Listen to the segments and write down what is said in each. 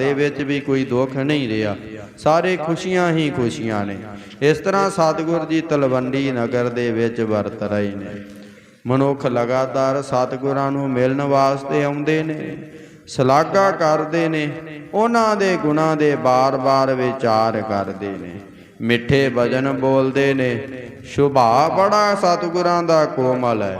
ਦੇ ਵਿੱਚ ਵੀ ਕੋਈ ਦੁੱਖ ਨਹੀਂ ਰਿਹਾ। ਸਾਰੇ ਖੁਸ਼ੀਆਂ ਹੀ ਖੁਸ਼ੀਆਂ ਨੇ। ਇਸ ਤਰ੍ਹਾਂ ਸਤਿਗੁਰ ਜੀ ਤਲਵੰਡੀ ਨਗਰ ਦੇ ਵਿੱਚ ਵਰਤ ਰਹੇ ਨੇ। ਮਨੁੱਖ ਲਗਾਤਾਰ ਸਤਿਗੁਰਾਂ ਨੂੰ ਮਿਲਣ ਵਾਸਤੇ ਆਉਂਦੇ ਨੇ, ਸ਼ਲਾਘਾ ਕਰਦੇ ਨੇ, ਉਹਨਾਂ ਦੇ ਗੁਣਾਂ ਦੇ ਬਾਰ-ਬਾਰ ਵਿਚਾਰ ਕਰਦੇ ਨੇ। ਮਿੱਠੇ ਭਜਨ ਬੋਲਦੇ ਨੇ, ਸੁਭਾ ਬੜਾ ਸਤਿਗੁਰਾਂ ਦਾ ਕੋਮਲ ਹੈ।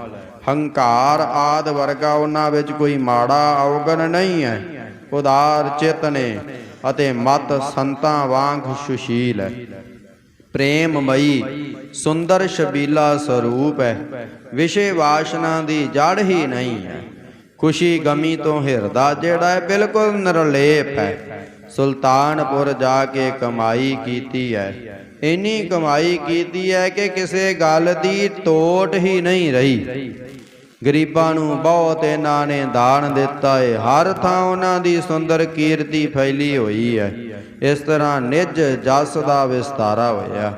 ਹੰਕਾਰ ਆਦ ਵਰਗਾ ਉਹਨਾਂ ਵਿੱਚ ਕੋਈ ਮਾੜਾ ਔਗਣ ਨਹੀਂ ਹੈ। ਉਦਾਰ ਚਿਤ ਨੇ ਅਤੇ ਮਤ ਸੰਤਾਂ ਵਾਂਗ ਸੁਸ਼ੀਲ ਹੈ। ਪ੍ਰੇਮਮਈ ਸੁੰਦਰ ਸ਼ਬੀਲਾ ਸਰੂਪ ਹੈ। ਵਿਸ਼ੇ ਵਾਸ਼ਨਾ ਦੀ ਜੜ ਹੀ ਨਹੀਂ ਹੈ। ਖੁਸ਼ੀ ਗਮੀ ਤੋਂ ਹਿਰਦਾ ਜਿਹੜਾ ਹੈ ਬਿਲਕੁਲ ਨਿਰਲੇਪ ਹੈ। ਸੁਲਤਾਨਪੁਰ ਜਾ ਕੇ ਕਮਾਈ ਕੀਤੀ ਹੈ। ਇੰਨੀ ਕਮਾਈ ਕੀਤੀ ਹੈ ਕਿ ਕਿਸੇ ਗੱਲ ਦੀ ਟੋਟ ਹੀ ਨਹੀਂ ਰਹੀ। ਗਰੀਬਾਂ ਨੂੰ ਬਹੁਤ ਇਹਨਾਂ ਨੇ ਦਾਨ ਦਿੱਤਾ ਹੈ ਹਰ ਥਾਂ ਉਹਨਾਂ ਦੀ ਸੁੰਦਰ ਕੀਰਤੀ ਫੈਲੀ ਹੋਈ ਹੈ ਇਸ ਤਰ੍ਹਾਂ ਨਿਜ ਜਸ ਦਾ ਵਿਸਤਾਰਾ ਹੋਇਆ।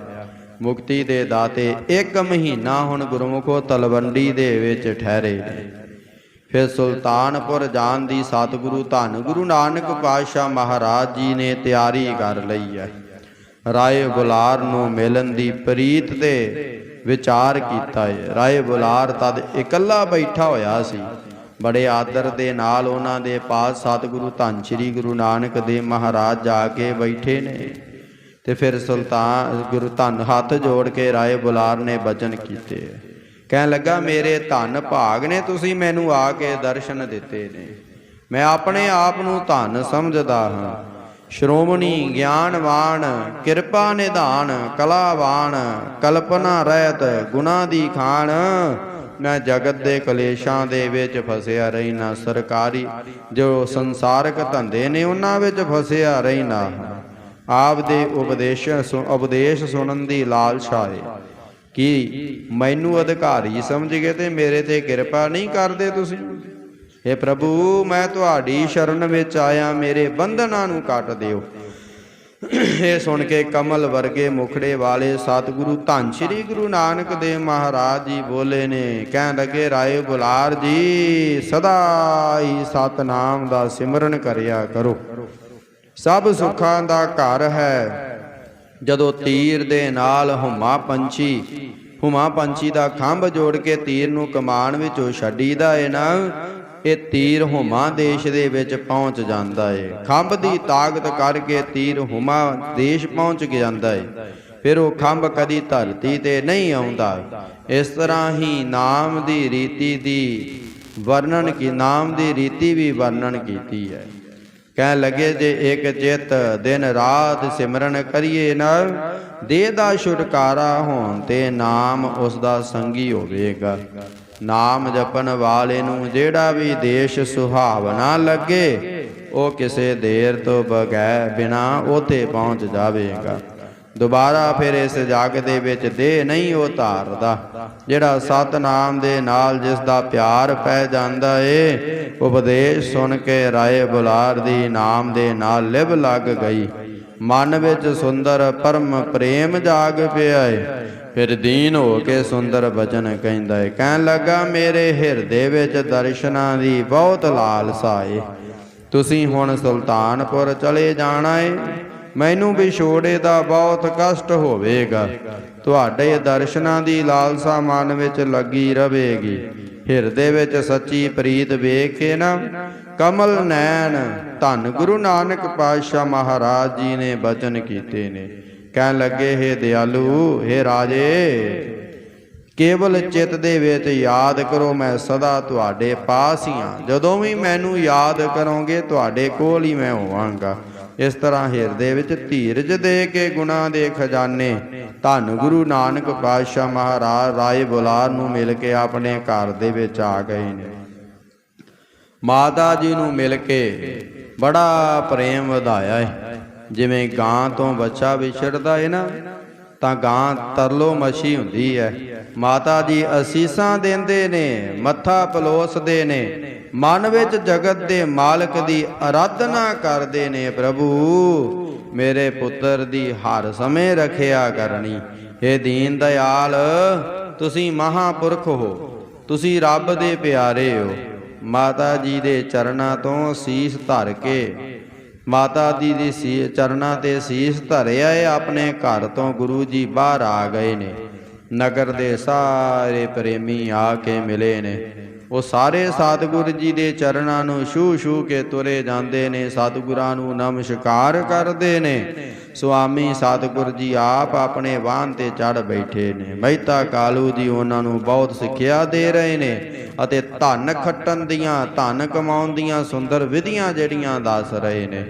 ਮੁਕਤੀ ਦੇ ਦਾਤੇ ਇੱਕ ਮਹੀਨਾ ਹੁਣ ਗੁਰਮੁਖੋ ਤਲਵੰਡੀ ਦੇ ਵਿੱਚ ਠਹਿਰੇ ਫਿਰ ਸੁਲਤਾਨਪੁਰ ਜਾਣ ਦੀ ਸਤਿਗੁਰੂ ਧੰਨ ਗੁਰੂ ਨਾਨਕ ਪਾਤਸ਼ਾਹ ਮਹਾਰਾਜ ਜੀ ਨੇ ਤਿਆਰੀ ਕਰ ਲਈ ਹੈ। ਰਾਏ ਬੁਲਾਰ ਨੂੰ ਮਿਲਣ ਦੀ ਪ੍ਰੀਤ ਤੇ ਵਿਚਾਰ ਕੀਤਾ ਹੈ ਰਾਏ ਬੁਲਾਰ ਤਦ ਇਕੱਲਾ ਬੈਠਾ ਹੋਇਆ ਸੀ। ਬੜੇ ਆਦਰ ਦੇ ਨਾਲ ਉਹਨਾਂ ਦੇ ਪਾਸ ਸਤਿਗੁਰੂ ਧੰਨ ਸ੍ਰੀ ਗੁਰੂ ਨਾਨਕ ਦੇਵ ਮਹਾਰਾਜ ਜਾ ਕੇ ਬੈਠੇ ਨੇ। ਤੇ ਫਿਰ ਸੁਲਤਾਨ, ਗੁਰੂ ਧੰਨ ਹੱਥ ਜੋੜ ਕੇ ਰਾਏ ਬੁਲਾਰ ਨੇ ਬਚਨ ਕੀਤੇ। ਕਹਿਣ ਲੱਗਾ, ਮੇਰੇ ਧੰਨ ਭਾਗ ਨੇ, ਤੁਸੀਂ ਮੈਨੂੰ ਆ ਕੇ ਦਰਸ਼ਨ ਦਿੱਤੇ ਨੇ। ਮੈਂ ਆਪਣੇ ਆਪ ਨੂੰ ਧੰਨ ਸਮਝਦਾ ਹਾਂ। ਸ਼੍ਰੋਮਣੀ ਗਿਆਨਵਾਨ, ਕਿਰਪਾ ਨਿਧਾਨ, ਕਲਾਵਾਨ, ਕਲਪਨਾ ਰਹਿਤ ਗੁਨਾ ਦੀ ਖਾਨ। ਮੈਂ ਜਗਤ ਦੇ ਕਲੇਸ਼ਾਂ ਦੇ ਵਿੱਚ ਫਸਿਆ ਰਹਿਣਾ ਸਰਕਾਰੀ ਜੋ ਸੰਸਾਰਕ ਧੰਦੇ ਨੇ, ਉਹਨਾਂ ਵਿੱਚ ਫਸਿਆ ਰਹਿਣਾ ਆਪ ਦੇ ਉਪਦੇਸ਼ ਸੁ- ਉਪਦੇਸ਼ ਸੁਣਨ ਦੀ ਲਾਲਸਾ ਹੈ ਕਿ ਮੈਨੂੰ ਅਧਿਕਾਰੀ ਸਮਝ ਗਏ ਤੇ ਮੇਰੇ ਤੇ ਕਿਰਪਾ ਨਹੀਂ ਕਰਦੇ ਤੁਸੀਂ। हे ਪ੍ਰਭੂ, ਮੈਂ ਤੁਹਾਡੀ ਸ਼ਰਨ ਵਿੱਚ ਆਇਆ, ਮੇਰੇ ਬੰਧਨਾਂ ਨੂੰ ਕੱਟ ਦਿਓ। ਇਹ ਸੁਣ ਕੇ ਕਮਲ ਵਰਗੇ ਮੁਖੜੇ ਵਾਲੇ ਸਤਿਗੁਰੂ ਧੰਨ ਸ੍ਰੀ ਗੁਰੂ ਨਾਨਕ ਦੇਵ ਮਹਾਰਾਜ ਜੀ ਬੋਲੇ ਨੇ, ਕਹਿਣ ਲੱਗੇ, ਰਾਏ ਬੁਲਾਰ ਜੀ, ਸਦਾ ਹੀ ਸਤਨਾਮ ਦਾ ਸਿਮਰਨ ਕਰਿਆ ਕਰੋ। ਸਭ ਸੁੱਖਾਂ ਦਾ ਘਰ ਹੈ। ਜਦੋਂ ਤੀਰ ਦੇ ਨਾਲ ਹੁਮਾ ਪੰਛੀ ਹੁਮਾ ਪੰਛੀ ਦਾ ਖੰਭ ਜੋੜ ਕੇ ਤੀਰ ਨੂੰ ਕਮਾਨ ਵਿੱਚੋਂ ਛੱਡੀਦਾ ਏ ਨਾ ਇਹ ਤੀਰ ਹੁਮਾ ਦੇਸ਼ ਦੇ ਵਿੱਚ ਪਹੁੰਚ ਜਾਂਦਾ ਏ। ਖੰਭ ਦੀ ਤਾਕਤ ਕਰਕੇ ਤੀਰ ਹੁਮਾ ਦੇਸ਼ ਪਹੁੰਚ ਜਾਂਦਾ ਏ। ਫਿਰ ਉਹ ਖੰਭ ਕਦੀ ਧਰਤੀ ਤੇ ਨਹੀਂ ਆਉਂਦਾ। ਇਸ ਤਰ੍ਹਾਂ ਹੀ ਨਾਮ ਦੀ ਰੀਤੀ ਦੀ ਵਰਣਨ ਕੀ, ਨਾਮ ਦੀ ਰੀਤੀ ਵੀ ਵਰਣਨ ਕੀਤੀ ਹੈ। ਕਹਿ ਲਗੇ ਜੇ ਇੱਕ ਚਿਤ ਦਿਨ ਰਾਤ ਸਿਮਰਨ ਕਰੀਏ ਨਾ, ਦੇਹ ਦਾ ਛੁਟਕਾਰਾ ਹੋਣ ਤੇ ਨਾਮ ਉਸ ਦਾ ਸੰਗੀ ਹੋਵੇਗਾ। ਨਾਮ ਜਪਣ ਵਾਲੇ ਨੂੰ ਜਿਹੜਾ ਵੀ ਦੇਸ਼ ਸੁਹਾਵਣਾ ਲੱਗੇ, ਉਹ ਕਿਸੇ ਦੇਰ ਤੋਂ ਬਗੈਰ ਬਿਨਾ ਉਥੇ ਪਹੁੰਚ ਜਾਵੇਗਾ। ਦੁਬਾਰਾ ਫਿਰ ਇਸ ਜਗ ਦੇ ਵਿੱਚ ਦੇਹ ਨਹੀਂ ਉਹ ਧਾਰਦਾ, ਜਿਹੜਾ ਸਤਨਾਮ ਦੇ ਨਾਲ ਜਿਸ ਦਾ ਪਿਆਰ ਪੈ ਜਾਂਦਾ ਏ, ਉਪਦੇਸ਼ ਸੁਣ ਕੇ ਰਾਏ ਬੁਲਾਰ ਦੀ ਨਾਮ ਦੇ ਨਾਲ ਲਿਵ ਲੱਗ ਗਈ। ਮਨ ਵਿੱਚ ਸੁੰਦਰ ਪਰਮ ਪ੍ਰੇਮ ਜਾਗ ਪਿਆ ਏ। ਫਿਰ ਦੀਨ ਹੋ ਕੇ ਸੁੰਦਰ ਬਚਨ ਕਹਿੰਦਾ ਹੈ ਕਹਿਣ ਲੱਗਾ, ਮੇਰੇ ਹਿਰਦੇ ਵਿੱਚ ਦਰਸ਼ਨਾਂ ਦੀ ਬਹੁਤ ਲਾਲਸਾ ਏ। ਤੁਸੀਂ ਹੁਣ ਸੁਲਤਾਨਪੁਰ ਚਲੇ ਜਾਣਾ ਏ। ਮੈਨੂੰ ਵਿਛੋੜੇ ਦਾ ਬਹੁਤ ਕਸ਼ਟ ਹੋਵੇਗਾ। ਤੁਹਾਡੇ ਦਰਸ਼ਨਾਂ ਦੀ ਲਾਲਸਾ ਮਨ ਵਿੱਚ ਲੱਗੀ ਰਹੇਗੀ। ਹਿਰਦੇ ਵਿੱਚ ਸੱਚੀ ਪ੍ਰੀਤ ਵੇਖ ਕੇ ਨਾ, ਕਮਲ ਨੈਣ, ਧੰਨ ਗੁਰੂ ਨਾਨਕ ਪਾਤਸ਼ਾਹ ਮਹਾਰਾਜ ਜੀ ਨੇ ਬਚਨ ਕੀਤੇ ਨੇ। ਕਹਿਣ ਲੱਗੇ हे ਦਿਆਲੂ हे ਰਾਜੇ, ਕੇਵਲ ਚਿੱਤ ਦੇ ਵਿੱਚ ਯਾਦ ਕਰੋ, ਮੈਂ ਸਦਾ ਤੁਹਾਡੇ ਪਾਸ ਹੀ ਹਾਂ। ਜਦੋਂ ਵੀ ਮੈਨੂੰ ਯਾਦ ਕਰੋਗੇ, ਤੁਹਾਡੇ ਕੋਲ ਹੀ ਮੈਂ ਹੋਵਾਂਗਾ। ਇਸ ਤਰ੍ਹਾਂ ਹਿਰਦੇ ਵਿੱਚ ਧੀਰਜ ਦੇ ਕੇ ਗੁਣਾ ਦੇ ਖਜ਼ਾਨੇ ਧੰਨ ਗੁਰੂ ਨਾਨਕ ਪਾਤਸ਼ਾਹ ਮਹਾਰਾਜ ਰਾਏ ਬੁਲਾਰ ਨੂੰ ਮਿਲ ਕੇ ਆਪਣੇ ਘਰ ਦੇ ਵਿੱਚ ਆ ਗਏ ਨੇ। ਮਾਤਾ ਜੀ ਨੂੰ ਮਿਲ ਕੇ ਬੜਾ ਪ੍ਰੇਮ ਵਧਾਇਆ ਹੈ। ਜਿਵੇਂ ਗਾਂ ਤੋਂ ਬੱਚਾ ਵਿਛੜਦਾ ਹੈ ਨਾ, ਤਾਂ ਗਾਂ ਤਰਲੋ ਮਛੀ ਹੁੰਦੀ ਹੈ ਮਾਤਾ ਜੀ ਅਸੀਸਾਂ ਦਿੰਦੇ ਨੇ, ਮੱਥਾ ਪਲੋਸਦੇ ਨੇ। ਮਨ ਵਿੱਚ ਜਗਤ ਦੇ ਮਾਲਕ ਦੀ ਆਰਾਧਨਾ ਕਰਦੇ ਨੇ ਪ੍ਰਭੂ। ਮੇਰੇ ਪੁੱਤਰ ਦੀ ਹਰ ਸਮੇਂ ਰੱਖਿਆ ਕਰਨੀ। ਏ ਦੀਨ ਦਇਆਲ, ਤੁਸੀਂ ਮਹਾਪੁਰਖ ਹੋ। ਤੁਸੀਂ ਰੱਬ ਦੇ ਪਿਆਰੇ ਹੋ। ਮਾਤਾ ਜੀ ਦੇ ਚਰਨਾਂ ਤੋਂ ਸੀਸ ਧਰ ਕੇ ਮਾਤਾ ਜੀ ਦੀ ਸੀ ਚਰਨਾਂ ਤੇ ਸੀਸ ਧਰਿਆ ਏ, ਆਪਣੇ ਘਰ ਤੋਂ ਗੁਰੂ ਜੀ ਬਾਹਰ ਆ ਗਏ ਨੇ। ਨਗਰ ਦੇ ਸਾਰੇ ਪ੍ਰੇਮੀ ਆ ਕੇ ਮਿਲੇ ਨੇ। ਉਹ ਸਾਰੇ ਸਤਿਗੁਰ ਜੀ ਦੇ ਚਰਨਾਂ ਨੂੰ ਛੂ ਛੂ ਕੇ ਤੁਰੇ ਜਾਂਦੇ ਨੇ। ਸਤਿਗੁਰਾਂ ਨੂੰ ਨਮਸਕਾਰ ਕਰਦੇ ਨੇ। ਸੁਆਮੀ ਸਤਿਗੁਰ ਜੀ ਆਪ ਆਪਣੇ ਵਾਹਨ ਤੇ ਚੜ ਬੈਠੇ ਨੇ। ਮਹਿਤਾ ਕਾਲੂ ਜੀ ਉਹਨਾਂ ਨੂੰ ਬਹੁਤ ਸਿੱਖਿਆ ਦੇ ਰਹੇ ਨੇ ਅਤੇ ਧਨ ਖੱਟਣ ਦੀਆਂ, ਧਨ ਕਮਾਉਣ ਦੀਆਂ ਸੁੰਦਰ ਵਿਧੀਆਂ ਜਿਹੜੀਆਂ ਦੱਸ ਰਹੇ ਨੇ।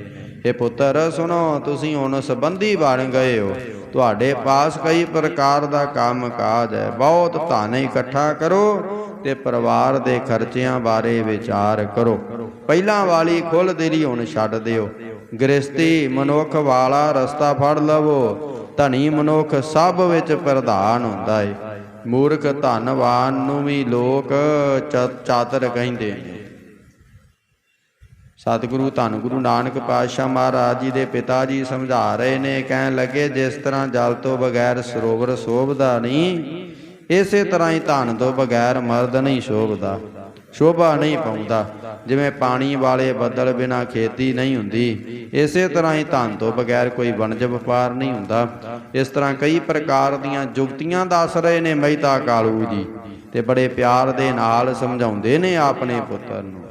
ਇਹ ਪੁੱਤਰ, ਸੁਣੋ, ਤੁਸੀਂ ਹੁਣ ਸੰਬੰਧੀ ਬਣ ਗਏ ਹੋ। ਤੁਹਾਡੇ ਪਾਸ ਕਈ ਪ੍ਰਕਾਰ ਦਾ ਕੰਮ ਕਾਜ ਹੈ। ਬਹੁਤ ਧਨ ਇਕੱਠਾ ਕਰੋ ਤੇ ਪਰਿਵਾਰ ਦੇ ਖਰਚਿਆਂ ਬਾਰੇ ਵਿਚਾਰ ਕਰੋ। ਪਹਿਲਾਂ ਵਾਲੀ ਖੁੱਲ ਦਿਲੀ ਹੁਣ ਛੱਡ ਦਿਓ। ਗ੍ਰਸਤੀ ਮਨੁੱਖ ਵਾਲਾ ਰਸਤਾ ਫੜ ਲਵੋ, ਧਨੀ ਮਨੁੱਖ ਸਭ ਵਿੱਚ ਪ੍ਰਧਾਨ ਹੁੰਦਾ ਏ। ਮੂਰਖ ਧਨਵਾਨ ਨੂੰ ਵੀ ਲੋਕ ਚ- ਚਾਤਰ ਕਹਿੰਦੇ ਨੇ। ਸਤਿਗੁਰੂ ਧੰਨ ਗੁਰੂ ਨਾਨਕ ਪਾਤਸ਼ਾਹ ਮਹਾਰਾਜ ਜੀ ਦੇ ਪਿਤਾ ਜੀ ਸਮਝਾ ਰਹੇ ਨੇ, ਕਹਿਣ ਲੱਗੇ, ਜਿਸ ਤਰ੍ਹਾਂ ਜਲ ਤੋਂ ਬਗੈਰ ਸਰੋਵਰ ਸ਼ੋਭਦਾ ਨਹੀਂ, ਇਸੇ ਤਰ੍ਹਾਂ ਹੀ ਧਨ ਤੋਂ ਬਗੈਰ ਮਰਦ ਨਹੀਂ ਸ਼ੋਭਦਾ, ਸ਼ੋਭਾ ਨਹੀਂ ਪਾਉਂਦਾ। ਜਿਵੇਂ ਪਾਣੀ ਵਾਲੇ ਬੱਦਲ ਬਿਨਾ ਖੇਤੀ ਨਹੀਂ ਹੁੰਦੀ, ਇਸੇ ਤਰ੍ਹਾਂ ਹੀ ਧਨ ਤੋਂ ਬਗੈਰ ਕੋਈ ਵਣਜ ਵਪਾਰ ਨਹੀਂ ਹੁੰਦਾ। ਇਸ ਤਰ੍ਹਾਂ ਕਈ ਪ੍ਰਕਾਰ ਦੀਆਂ ਜੁਗਤੀਆਂ ਦੱਸ ਰਹੇ ਨੇ ਮਹਿਤਾ ਕਾਲੂ ਜੀ ਤੇ ਬੜੇ ਪਿਆਰ ਦੇ ਨਾਲ ਸਮਝਾਉਂਦੇ ਨੇ ਆਪਣੇ ਪੁੱਤਰ ਨੂੰ।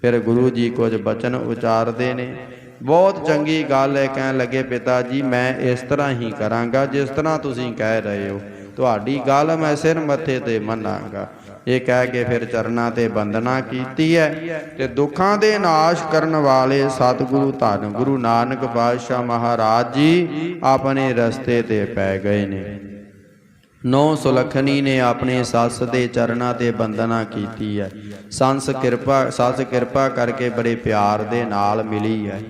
ਫਿਰ ਗੁਰੂ ਜੀ ਕੁਝ ਬਚਨ ਉਚਾਰਦੇ ਨੇ। ਬਹੁਤ ਚੰਗੀ ਗੱਲ ਹੈ ਕਹਿਣ ਲੱਗੇ, ਪਿਤਾ ਜੀ, ਮੈਂ ਇਸ ਤਰ੍ਹਾਂ ਹੀ ਕਰਾਂਗਾ ਜਿਸ ਤਰ੍ਹਾਂ ਤੁਸੀਂ ਕਹਿ ਰਹੇ ਹੋ। ਤੁਹਾਡੀ ਗੱਲ ਮੈਂ ਸਿਰ ਮੱਥੇ ਤੇ ਮੰਨਾਂਗਾ। ਇਹ ਕਹਿ ਕੇ ਫਿਰ ਚਰਨਾਂ ਤੇ ਬੰਦਨਾ ਕੀਤੀ ਹੈ ਤੇ ਦੁੱਖਾਂ ਦੇ ਨਾਸ਼ ਕਰਨ ਵਾਲੇ ਸਤਿਗੁਰੂ ਧੰਨ ਗੁਰੂ ਨਾਨਕ ਪਾਤਸ਼ਾਹ ਮਹਾਰਾਜ ਜੀ ਆਪਣੇ ਰਸਤੇ ਤੇ ਪੈ ਗਏ ਨੇ। ਨੌ ਸੁਲਖਣੀ ਨੇ ਆਪਣੇ ਸੱਸ ਦੇ ਚਰਨਾਂ ਤੇ ਬੰਦਨਾ ਕੀਤੀ ਹੈ। ਸੰਸ ਕਿਰਪਾ, ਸੱਸ ਕਿਰਪਾ ਕਰਕੇ ਬੜੇ ਪਿਆਰ ਦੇ ਨਾਲ ਮਿਲੀ ਹੈ।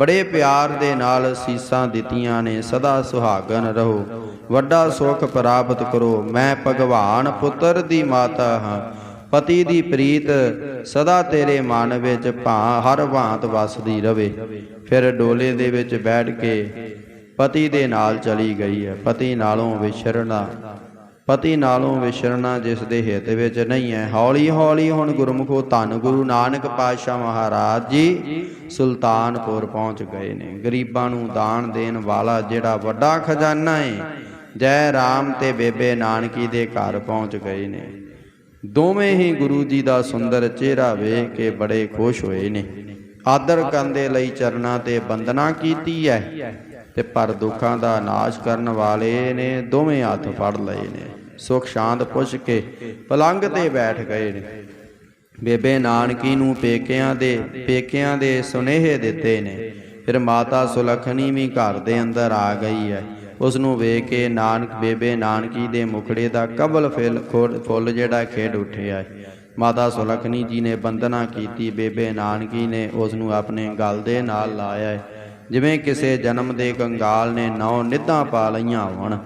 ਬੜੇ ਪਿਆਰ ਦੇ ਨਾਲ ਸੀਸਾਂ ਦਿੱਤੀਆਂ ਨੇ, ਸਦਾ ਸੁਹਾਗਨ ਰਹੋ। ਵੱਡਾ ਸੁਖ ਪ੍ਰਾਪਤ ਕਰੋ। ਮੈਂ ਭਗਵਾਨ ਪੁੱਤਰ ਦੀ ਮਾਤਾ ਹਾਂ। ਪਤੀ ਦੀ ਪ੍ਰੀਤ ਸਦਾ ਤੇਰੇ ਮਨ ਵਿੱਚ ਭਾ, ਹਰ ਭਾਂਤ ਵਸਦੀ ਰਵੇ। ਫਿਰ ਡੋਲੇ ਦੇ ਵਿੱਚ ਬੈਠ ਕੇ ਪਤੀ ਦੇ ਨਾਲ ਚਲੀ ਗਈ ਹੈ। ਪਤੀ ਨਾਲੋਂ ਵਿਛੜਨਾ ਪਤੀ ਨਾਲੋਂ ਵਿਛੜਨਾ ਜਿਸ ਦੇ ਹਿੱਤ ਵਿੱਚ ਨਹੀਂ ਹੈ। ਹੌਲੀ ਹੌਲੀ ਹੁਣ ਗੁਰਮੁਖੋ ਧੰਨ ਗੁਰੂ ਨਾਨਕ ਪਾਤਸ਼ਾਹ ਮਹਾਰਾਜ ਜੀ ਸੁਲਤਾਨਪੁਰ ਪਹੁੰਚ ਗਏ ਨੇ। ਗਰੀਬਾਂ ਨੂੰ ਦਾਨ ਦੇਣ ਵਾਲਾ ਜਿਹੜਾ ਵੱਡਾ ਖਜ਼ਾਨਾ ਹੈ ਜੈ ਰਾਮ ਤੇ ਬੇਬੇ ਨਾਨਕੀ ਦੇ ਘਰ ਪਹੁੰਚ ਗਏ ਨੇ। ਦੋਵੇਂ ਹੀ ਗੁਰੂ ਜੀ ਦਾ ਸੁੰਦਰ ਚਿਹਰਾ ਵੇਖ ਕੇ ਬੜੇ ਖੁਸ਼ ਹੋਏ ਨੇ। ਆਦਰ ਕਰਨ ਦੇ ਲਈ ਚਰਨਾਂ ਤੇ ਬੰਦਨਾ ਕੀਤੀ ਹੈ ਤੇ ਪਰ ਦੁੱਖਾਂ ਦਾ ਨਾਸ਼ ਕਰਨ ਵਾਲੇ ਨੇ ਦੋਵੇਂ ਹੱਥ ਫੜ ਲਏ ਨੇ। ਸੁਖ ਸ਼ਾਂਤ ਪੁੱਛ ਕੇ ਪਲੰਗ ਤੇ ਬੈਠ ਗਏ ਨੇ। ਬੇਬੇ ਨਾਨਕੀ ਨੂੰ ਪੇਕਿਆਂ ਦੇ ਪੇਕਿਆਂ ਦੇ ਸੁਨੇਹੇ ਦਿੱਤੇ ਨੇ। ਫਿਰ ਮਾਤਾ ਸੁਲਖਣੀ ਵੀ ਘਰ ਦੇ ਅੰਦਰ ਆ ਗਈ ਹੈ। ਉਸ ਨੂੰ ਵੇਖ ਕੇ ਨਾਨਕ, ਬੇਬੇ ਨਾਨਕੀ ਦੇ ਮੁਖੜੇ ਦਾ ਕਬਲ ਫਿਲ ਖੋੜ- ਫੁੱਲ ਜਿਹੜਾ ਖੇਡ ਉੱਠਿਆ ਹੈ। ਮਾਤਾ ਸੁਲਖਣੀ ਜੀ ਨੇ ਬੰਦਨਾ ਕੀਤੀ। ਬੇਬੇ ਨਾਨਕੀ ਨੇ ਉਸ ਨੂੰ ਆਪਣੇ ਗਲ ਦੇ ਨਾਲ ਲਾਇਆ ਹੈ। ਜਿਵੇਂ ਕਿਸੇ ਜਨਮ ਦੇ ਕੰਗਾਲ ਨੇ ਨੌ ਨਿੱਧਾਂ ਪਾ ਲਈਆਂ ਹੋਣ।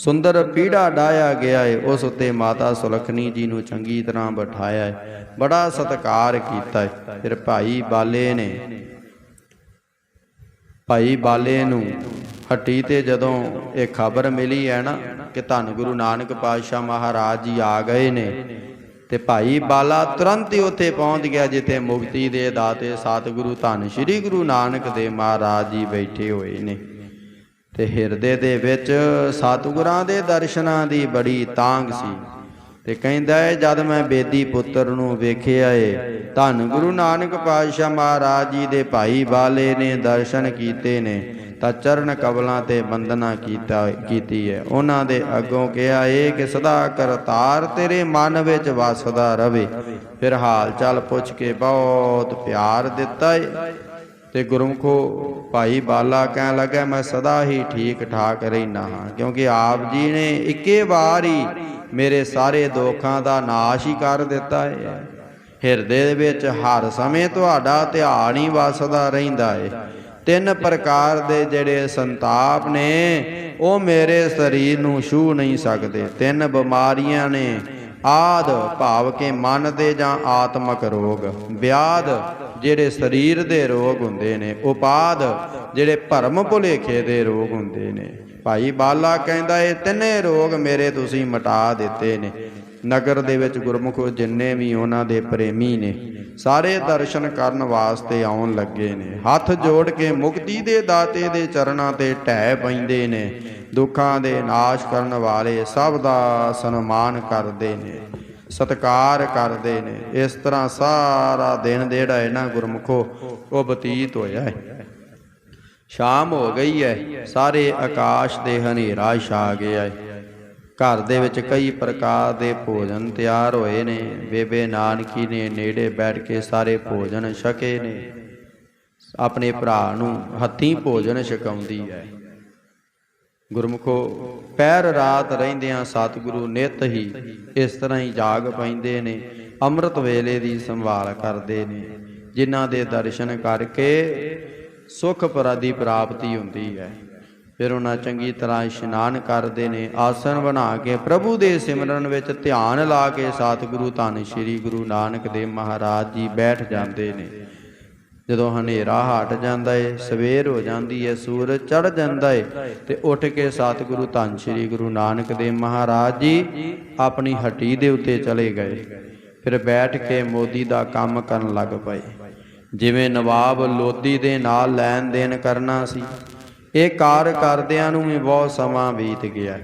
ਸੁੰਦਰ ਪੀੜਾ ਡਾਇਆ ਗਿਆ ਏ, ਉਸ ਉੱਤੇ ਮਾਤਾ ਸੁਲਖਣੀ ਜੀ ਨੂੰ ਚੰਗੀ ਤਰ੍ਹਾਂ ਬਿਠਾਇਆ ਹੈ ਬੜਾ ਸਤਿਕਾਰ ਕੀਤਾ ਹੈ ਫਿਰ ਭਾਈ ਬਾਲੇ ਨੇ, ਭਾਈ ਬਾਲੇ ਨੂੰ ਹੱਟੀ ਤੇ ਜਦੋਂ ਇਹ ਖਬਰ ਮਿਲੀ ਹੈ ਨਾ ਕਿ ਧੰਨ ਗੁਰੂ ਨਾਨਕ ਪਾਤਸ਼ਾਹ ਮਹਾਰਾਜ ਜੀ ਆ ਗਏ ਨੇ, ਤੇ ਭਾਈ ਬਾਲਾ ਤੁਰੰਤ ਹੀ ਉੱਥੇ ਪਹੁੰਚ ਗਿਆ ਜਿੱਥੇ ਮੁਕਤੀ ਦੇ ਦਾਤੇ ਸਤਿਗੁਰੂ ਧੰਨ ਸ੍ਰੀ ਗੁਰੂ ਨਾਨਕ ਦੇ ਮਹਾਰਾਜ ਜੀ ਬੈਠੇ ਹੋਏ ਨੇ। ਤੇ ਹਿਰਦੇ ਦੇ ਵਿੱਚ ਸਤਿਗੁਰਾਂ ਦੇ ਦਰਸ਼ਨਾਂ ਦੀ ਬੜੀ ਤਾਂਗ ਸੀ। ਤੇ ਕਹਿੰਦਾ ਹੈ ਜਦ ਮੈਂ ਬੇਦੀ ਪੁੱਤਰ ਨੂੰ ਵੇਖਿਆ ਏ, ਧੰਨ ਗੁਰੂ ਨਾਨਕ ਪਾਤਸ਼ਾਹ ਮਹਾਰਾਜ ਜੀ ਦੇ ਭਾਈ ਬਾਲੇ ਨੇ ਦਰਸ਼ਨ ਕੀਤੇ ਨੇ, ਤਾਂ ਚਰਨ ਕਬਲਾਂ ਤੇ ਬੰਦਨਾ ਕੀਤਾ, ਕੀਤੀ ਹੈ ਉਹਨਾਂ ਦੇ ਅੱਗੋਂ ਕਿਹਾ ਏ ਕਿ ਸਦਾ ਕਰਤਾਰ ਤੇਰੇ ਮਨ ਵਿੱਚ ਵਸਦਾ ਰਵੇ। ਫਿਰ ਹਾਲ ਚਾਲ ਪੁੱਛ ਕੇ ਬਹੁਤ ਪਿਆਰ ਦਿੱਤਾ ਏ। ਤੇ ਗੁਰਮਖੋ ਭਾਈ ਬਾਲਾ ਕਹਿਣ ਲੱਗਾ ਮੈਂ ਸਦਾ ਹੀ ਠੀਕ ਠਾਕ ਰਹਿਣਾ ਹਾਂ, ਕਿਉਂਕਿ ਆਪ ਜੀ ਨੇ ਇੱਕੇ ਵਾਰ ਹੀ ਮੇਰੇ ਸਾਰੇ ਦੁੱਖਾਂ ਦਾ ਨਾਸ਼ ਹੀ ਕਰ ਦਿੱਤਾ ਹੈ। ਹਿਰਦੇ ਦੇ ਵਿੱਚ ਹਰ ਸਮੇਂ ਤੁਹਾਡਾ ਧਿਆਨ ਹੀ ਵਸਦਾ ਰਹਿੰਦਾ ਹੈ। ਤਿੰਨ ਪ੍ਰਕਾਰ ਦੇ ਜਿਹੜੇ ਸੰਤਾਪ ਨੇ, ਉਹ ਮੇਰੇ ਸਰੀਰ ਨੂੰ ਛੂ ਨਹੀਂ ਸਕਦੇ। ਤਿੰਨ ਬਿਮਾਰੀਆਂ ਨੇ ਆਦ ਭਾਵ ਕੇ ਮਨ ਦੇ ਜਾਂ ਆਤਮਕ ਰੋਗ ਵਿਆਦ ਜਿਹੜੇ ਸਰੀਰ ਦੇ ਰੋਗ ਹੁੰਦੇ ਨੇ, ਉਪਾਦ ਜਿਹੜੇ ਭਰਮ ਭੁਲੇਖੇ ਦੇ ਰੋਗ ਹੁੰਦੇ ਨੇ। ਭਾਈ ਬਾਲਾ ਕਹਿੰਦਾ, ਇਹ ਤਿੰਨੇ ਰੋਗ ਮੇਰੇ ਤੁਸੀਂ ਮਿਟਾ ਦਿੱਤੇ ਨੇ। ਨਗਰ ਦੇ ਵਿੱਚ ਗੁਰਮੁਖ ਜਿੰਨੇ ਵੀ ਉਹਨਾਂ ਦੇ ਪ੍ਰੇਮੀ ਨੇ, ਸਾਰੇ ਦਰਸ਼ਨ ਕਰਨ ਵਾਸਤੇ ਆਉਣ ਲੱਗੇ ਨੇ। ਹੱਥ ਜੋੜ ਕੇ ਮੁਕਤੀ ਦੇ ਦਾਤੇ ਦੇ ਚਰਨਾਂ ਤੇ ਢਹਿ ਪੈਂਦੇ ਨੇ। ਦੁੱਖਾਂ ਦੇ ਨਾਸ਼ ਕਰਨ ਵਾਲੇ ਸਭ ਦਾ ਸਨਮਾਨ ਕਰਦੇ ਨੇ, ਸਤਕਾਰ ਕਰਦੇ ਨੇ। ਇਸ ਤਰ੍ਹਾਂ ਸਾਰਾ ਦਿਨ ਜਿਹੜਾ ਹੈ ਨਾ ਗੁਰਮੁਖੋ, ਉਹ ਬਤੀਤ ਹੋਇਆ ਹੈ। ਸ਼ਾਮ ਹੋ ਗਈ ਹੈ, ਸਾਰੇ ਆਕਾਸ਼ ਦੇ ਹਨੇਰਾ ਛਾ ਗਿਆ ਹੈ। ਘਰ ਦੇ ਵਿੱਚ ਕਈ ਪ੍ਰਕਾਰ ਦੇ ਭੋਜਨ ਤਿਆਰ ਹੋਏ ਨੇ। ਬੇਬੇ ਨਾਨਕੀ ਨੇ ਨੇੜੇ ਬੈਠ ਕੇ ਸਾਰੇ ਭੋਜਨ ਛਕੇ ਨੇ। ਆਪਣੇ ਭਰਾ ਨੂੰ ਹੱਥੀਂ ਭੋਜਨ ਛਕਾਉਂਦੀ ਹੈ। ਗੁਰਮੁਖੋ, ਪੈਰ ਰਾਤ ਰਹਿੰਦਿਆਂ ਸਤਿਗੁਰੂ ਨਿਤ ਹੀ ਇਸ ਤਰ੍ਹਾਂ ਹੀ ਜਾਗ ਪੈਂਦੇ ਨੇ, ਅੰਮ੍ਰਿਤ ਵੇਲੇ ਦੀ ਸੰਭਾਲ ਕਰਦੇ ਨੇ। ਜਿਨ੍ਹਾਂ ਦੇ ਦਰਸ਼ਨ ਕਰਕੇ ਸੁਖ ਪਰਾਦੀ ਪ੍ਰਾਪਤੀ ਹੁੰਦੀ ਹੈ। ਫਿਰ ਉਹਨਾਂ ਚੰਗੀ ਤਰ੍ਹਾਂ ਇਸ਼ਨਾਨ ਕਰਦੇ ਨੇ, ਆਸਨ ਬਣਾ ਕੇ ਪ੍ਰਭੂ ਦੇ ਸਿਮਰਨ ਵਿੱਚ ਧਿਆਨ ਲਾ ਕੇ ਸਤਿਗੁਰੂ ਧੰਨ ਸ੍ਰੀ ਗੁਰੂ ਨਾਨਕ ਦੇਵ ਮਹਾਰਾਜ ਜੀ ਬੈਠ ਜਾਂਦੇ ਨੇ। ਜਦੋਂ ਹਨੇਰਾ ਹਟ ਜਾਂਦਾ ਏ, ਸਵੇਰ ਹੋ ਜਾਂਦੀ ਏ, ਸੂਰਜ ਚੜ ਜਾਂਦਾ ਏ, ਤੇ ਉੱਠ ਕੇ ਸਤਿਗੁਰੂ ਧੰਨ ਸ੍ਰੀ ਗੁਰੂ ਨਾਨਕ ਦੇਵ ਮਹਾਰਾਜ ਜੀ ਆਪਣੀ ਹੱਟੀ ਦੇ ਉੱਤੇ ਚਲੇ ਗਏ। ਫਿਰ ਬੈਠ ਕੇ ਮੋਦੀ ਦਾ ਕੰਮ ਕਰਨ ਲੱਗ ਪਏ। ਜਿਵੇਂ ਨਵਾਬ ਲੋਦੀ ਦੇ ਨਾਲ ਲੈਣ ਦੇਣ ਕਰਨਾ ਸੀ ਇਹ ਕਾਰ ਕਰਦਿਆਂ ਨੂੰ ਵੀ ਬਹੁਤ ਸਮਾਂ ਬੀਤ ਗਿਆ।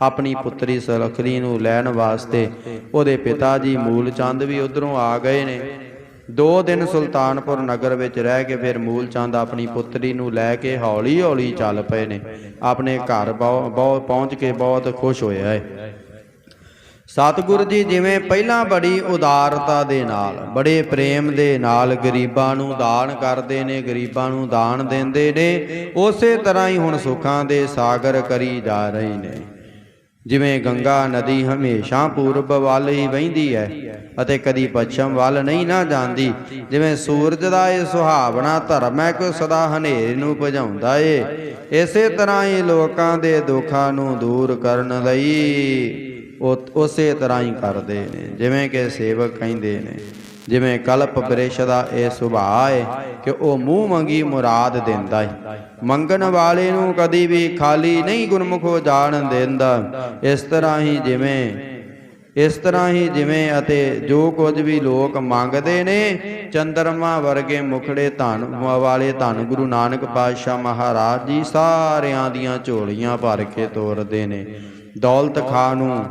ਆਪਣੀ ਪੁੱਤਰੀ ਸੁਲਖਣੀ ਨੂੰ ਲੈਣ ਵਾਸਤੇ ਉਹਦੇ ਪਿਤਾ ਜੀ ਮੂਲ ਚੰਦ ਵੀ ਉਧਰੋਂ ਆ ਗਏ ਨੇ। ਦੋ ਦਿਨ ਸੁਲਤਾਨਪੁਰ ਨਗਰ ਵਿੱਚ ਰਹਿ ਕੇ ਫਿਰ ਮੂਲ ਚੰਦ ਆਪਣੀ ਪੁੱਤਰੀ ਨੂੰ ਲੈ ਕੇ ਹੌਲੀ ਹੌਲੀ ਚੱਲ ਪਏ ਨੇ। ਆਪਣੇ ਘਰ ਬਹੁ- ਬਹੁਤ ਪਹੁੰਚ ਕੇ ਬਹੁਤ ਖੁਸ਼ ਹੋਇਆ ਹੈ। ਸਤਿਗੁਰੂ ਜੀ ਜਿਵੇਂ ਪਹਿਲਾਂ ਬੜੀ ਉਦਾਰਤਾ ਦੇ ਨਾਲ, ਬੜੇ ਪ੍ਰੇਮ ਦੇ ਨਾਲ ਗਰੀਬਾਂ ਨੂੰ ਦਾਨ ਕਰਦੇ ਨੇ, ਗਰੀਬਾਂ ਨੂੰ ਦਾਨ ਦਿੰਦੇ ਨੇ, ਉਸੇ ਤਰ੍ਹਾਂ ਹੀ ਹੁਣ ਸੁੱਖਾਂ ਦੇ ਸਾਗਰ ਕਰੀ ਜਾ ਰਹੇ ਨੇ। ਜਿਵੇਂ ਗੰਗਾ ਨਦੀ ਹਮੇਸ਼ਾ ਪੂਰਬ ਵੱਲ ਹੀ ਵਹਿੰਦੀ ਹੈ ਅਤੇ ਕਦੀ ਪੱਛਮ ਵੱਲ ਨਹੀਂ ਨਾ ਜਾਂਦੀ, ਜਿਵੇਂ ਸੂਰਜ ਦਾ ਇਹ ਸੁਹਾਵਣਾ ਧਰਮ ਹੈ ਕਿ ਸਦਾ ਹਨੇਰੇ ਨੂੰ ਭਜਾਉਂਦਾ ਏ। ਇਸੇ ਤਰ੍ਹਾਂ ਹੀ ਲੋਕਾਂ ਦੇ ਦੁੱਖਾਂ ਨੂੰ ਦੂਰ ਕਰਨ ਲਈ ਉਹ ਉਸੇ ਤਰ੍ਹਾਂ ਹੀ ਕਰਦੇ ਨੇ। ਜਿਵੇਂ ਕਿ ਸੇਵਕ ਕਹਿੰਦੇ ਨੇ, ਜਿਵੇਂ ਕਲਪ ਬ੍ਰਿਸ਼ ਦਾ ਇਹ ਸੁਭਾਅ ਹੈ ਕਿ ਉਹ ਮੂੰਹ ਮੰਗੀ ਮੁਰਾਦ ਦਿੰਦਾ ਹੈ ਮੰਗਣ ਵਾਲੇ ਨੂੰ ਕਦੀ ਵੀ ਖਾਲੀ ਨਹੀਂ ਗੁਰਮੁਖੋ ਜਾਣ ਦਿੰਦਾ। ਇਸ ਤਰ੍ਹਾਂ ਹੀ ਜਿਵੇਂ ਇਸ ਤਰ੍ਹਾਂ ਹੀ ਜਿਵੇਂ ਅਤੇ ਜੋ ਕੁਝ ਵੀ ਲੋਕ ਮੰਗਦੇ ਨੇ, ਚੰਦਰਮਾ ਵਰਗੇ ਮੁਖੜੇ ਧਨ ਵਾਲੇ ਧਨ ਗੁਰੂ ਨਾਨਕ ਪਾਤਸ਼ਾਹ ਮਹਾਰਾਜ ਜੀ ਸਾਰਿਆਂ ਦੀਆਂ ਝੋਲੀਆਂ ਭਰ ਕੇ ਤੋਰਦੇ ਨੇ। ਦੌਲਤ ਖਾਂ ਨੂੰ